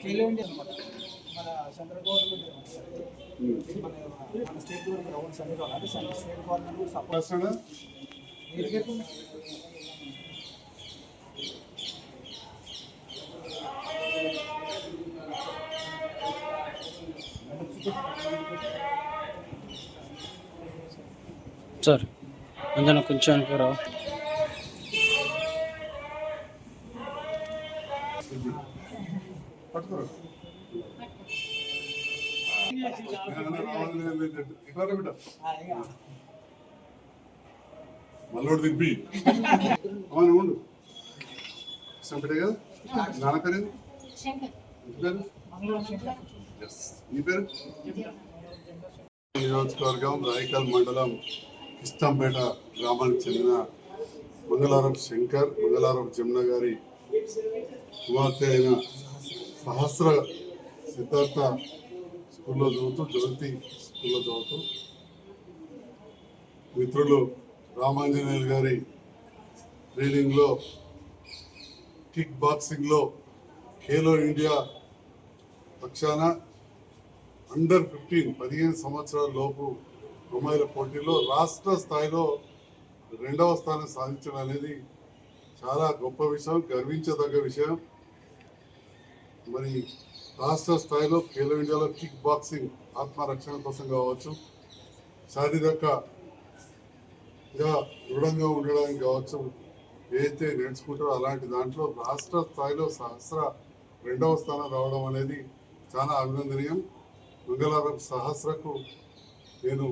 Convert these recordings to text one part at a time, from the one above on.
Khelo India అనమాట మన central government మన స్టేట్ గవర్నమెంట్ అన్ని కావాలి స్టేట్ గవర్నమెంట్ సపోర్ట్? సార్ కొంచెం కొంచెం అనుకోరా పట్టుకోరా. నేను మల్లోడు దింపి అవును ఉండు సంపటే కదా నాన్న పేరు పేరు నీ పేరు నియోజకవర్గం రాయకల్ మండలం కిష్టంపేట గ్రామానికి చెందిన మంగళవారం శంకర్ మంగళవారం జమున గారి కుమార్తె అయిన సహస్ర సిద్ధార్థ స్కూల్లో చదువుతూ జ్యోతి స్కూల్లో చదువుతూ మిత్రులు రామాంజనేయులు గారి ట్రైనింగ్లో కిక్ బాక్సింగ్లో ఖేలో ఇండియా పక్షాన అండర్ ఫిఫ్టీన్ పదిహేను సంవత్సరాల లోపు అమ్మాయిల పోటీలో రాష్ట్ర స్థాయిలో రెండవ స్థానం సాధించడం అనేది చాలా గొప్ప విషయం గర్వించదగ్గ విషయం. మరి రాష్ట్ర స్థాయిలో ఖేలో ఇండియాలో కిక్ బాక్సింగ్ ఆత్మరక్షణ కోసం కావచ్చు శారీరకగా దృఢంగా ఉండడానికి కావచ్చు ఏదైతే నేర్చుకుంటారో అలాంటి దాంట్లో రాష్ట్ర స్థాయిలో సహస్ర రెండవ స్థానం రావడం అనేది చాలా అభినందనీయం. మంగళవారం సహస్రకు నేను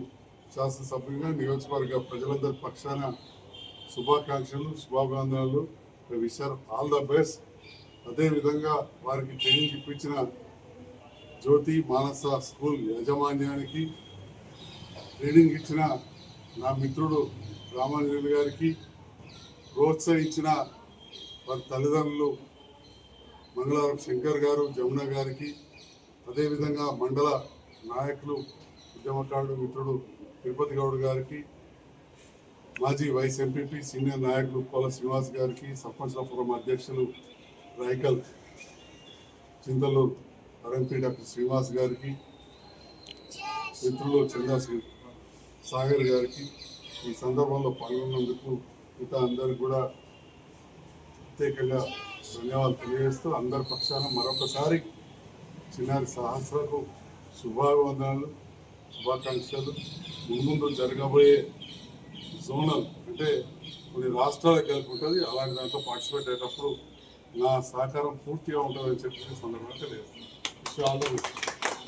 శాసనసభ్యులుగా నియోజకవర్గ ప్రజలందరి పక్షాన శుభాకాంక్షలు శుభాభినందనలు. Wisher all the best. అదేవిధంగా వారికి ట్రైనింగ్ ఇప్పించిన జ్యోతి మానస స్కూల్ యాజమాన్యానికి ట్రైనింగ్ ఇచ్చిన నా మిత్రుడు రామాంజనేయులు గారికి ప్రోత్సహించిన వారి తల్లిదండ్రులు మంగళవారం శంకర్ గారు జమున గారికి అదేవిధంగా మండల నాయకులు ఉద్యమకారుడు మిత్రుడు తిరుపతి గౌడ్ గారికి మాజీ వైస్ ఎంపీపీ సీనియర్ నాయకులు కోల శ్రీనివాస్ గారికి సర్పంచ్ ఫోరం అధ్యక్షులు రాయకల్ చింతలు ఆర్ఎంపీ డాక్టర్ శ్రీనివాస్ గారికి మిత్రులు చందా శ్రీ- సాగర్ గారికి ఈ సందర్భంలో పాల్గొన్నందుకు మిగతా అందరికి కూడా ప్రత్యేకంగా ధన్యవాదాలు తెలియజేస్తూ అందరి పక్షాన మరొకసారి చిన్నారి సహస్రకు శుభాభివందనలు శుభాకాంక్షలు. ముందు జరగబోయే జోనల్ అంటే కొన్ని రాష్ట్రాలకు ఉంటుంది. అలాంటి దాంట్లో పార్టిసిపేట్ అయ్యేటప్పుడు నా సహకారం పూర్తిగా ఉంటుందని చెప్పి సందర్భంగా తెలియజేస్తున్నాను